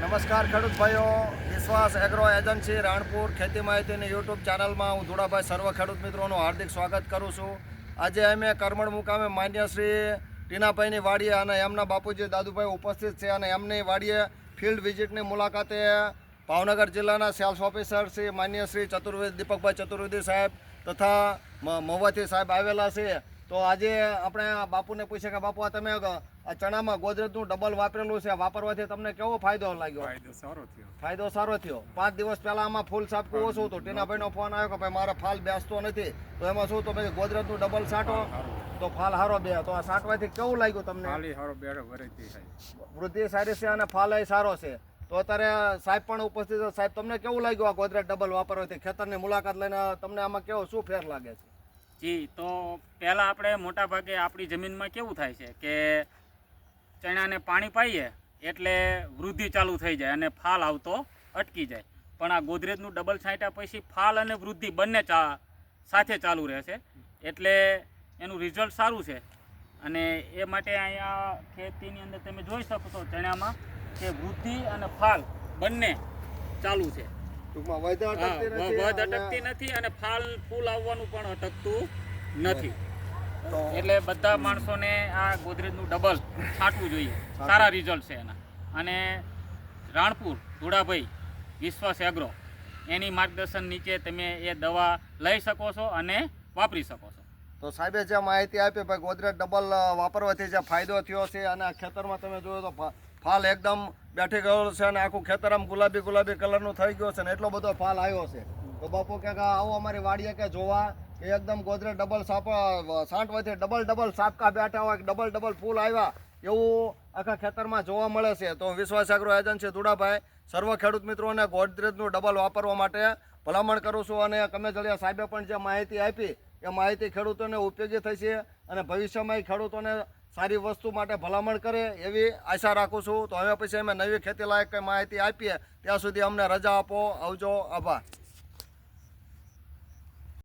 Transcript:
નમસ્કાર ખેડૂત ભાઈઓ, વિશ્વાસ એગ્રો એજન્સી રાણપુર ખેતી માહિતીની યુટ્યુબ ચેનલમાં હું ધુડાભાઈ સર્વ ખેડૂત મિત્રોનું હાર્દિક સ્વાગત કરું છું. આજે અમે કરમણ મુકામે માન્ય શ્રી ટીનાભાઈની વાડીએ અને એમના બાપુજી દાદુભાઈ ઉપસ્થિત છે અને એમની વાડીએ ફિલ્ડ વિઝિટની મુલાકાતે ભાવનગર જિલ્લાના સેલ્સ ઓફિસર શ્રી માન્ય શ્રી ચતુર્વેદી દીપકભાઈ ચતુર્વેદી સાહેબ તથા મહુવાથી સાહેબ આવેલા છે. તો આજે આપણે આ બાપુને પૂછીએ કે બાપુ આ તમે આ ચણામાં ગોદરેજનું ડબલ વાપરેલું છે વાપરવાથી તમને કેવો ફાયદો લાગ્યો? ફાયદો સારો થયો. ફાયદો સારો થયો. પાંચ દિવસ પહેલા આમાં ફૂલ સાપકું ઓછું હતું. ટીનાભાઈનો ફોન આવ્યો કે ભાઈ મારે ફાલ બેસતો નથી. તો એમાં શું તો પછી ગોદરેજનું ડબલ સાટો તો ફાલ હારો બે. તો આ સાટવાથી કેવું લાગ્યું તમને? સારો થાય. વૃદ્ધિ સારી છે અને ફાલ સારો છે. તો અત્યારે સાહેબ પણ ઉપસ્થિત છે. સાહેબ તમને કેવું લાગ્યું આ ગોદરેજ ડબલ વાપરવાથી? ખેતરની મુલાકાત લઈને તમને આમાં કેવો શું ફેર લાગે છે? જી, તો પહેલાં આપણે મોટા ભાગે આપણી જમીનમાં કેવું થાય છે કે ચણાને પાણી પાઈએ એટલે વૃદ્ધિ ચાલુ થઈ જાય અને ફાલ આવતો અટકી જાય. પણ આ ગોદરેજનું ડબલ છાંટ્યા પછી ફાલ અને વૃદ્ધિ બંને ચા સાથે ચાલુ રહેશે. એટલે એનું રિઝલ્ટ સારું છે. અને એ માટે અહીંયા ખેતીની અંદર તમે જોઈ શકો છો ચણામાં કે વૃદ્ધિ અને ફાલ બંને ચાલુ છે. ટૂંકમાં વધ અટકતી નથી વધ અને- અટકતી નથી અને ફાલ ફૂલ આવવાનું પણ અટકતું નથી. એટલે બધા માણસોને આ ગોદરેજનું ડબલ છાંટવું જોઈએ. સારા રિઝલ્ટ છે એના. અને રાણપુર ધુડાભાઈ વિશ્વાસ એગ્રો એની માર્ગદર્શન નીચે તમે એ દવા લઈ શકો છો અને વાપરી શકો છો. તો સાહેબે જે માહિતી આપી ભાઈ ગોદરેજ ડબલ વાપરવાથી જે ફાયદો થયો છે અને આ ખેતરમાં તમે જોયો તો ફાલ એકદમ બેઠી ગયો છે અને આખું ખેતર આમ ગુલાબી ગુલાબી કલરનું થઈ ગયો છે ને એટલો બધો ફાલ આવ્યો છે. તો બાપુ કે આવો અમારી વાડીએ કે જોવા કે એકદમ ગોદરેજ ડબલ સાપ સાંટવાથી ડબલ ડબલ સાપકા બેઠા હોય, ડબલ ડબલ ફૂલ આવ્યા એવું આખા ખેતરમાં જોવા મળે છે. તો વિશ્વાસ એગ્રો એજન્સી ધુડાભાઈ, સર્વ ખેડૂત મિત્રોને ગોદરેજનું ડબલ વાપરવા માટે ભલામણ કરું છું અને કમેજળિયા સાહેબે પણ જે માહિતી આપી એ માહિતી ખેડૂતોને ઉપયોગી થશે અને ભવિષ્યમાં ખેડૂતોને સારી વસ્તુ માટે ભલામણ કરે એવી આશા રાખું છું. તો હવે પછી અમે નવી ખેતી લાયક કંઈ માહિતી આપીએ, ત્યાં સુધી અમને રજા આપો. આવજો. આભાર.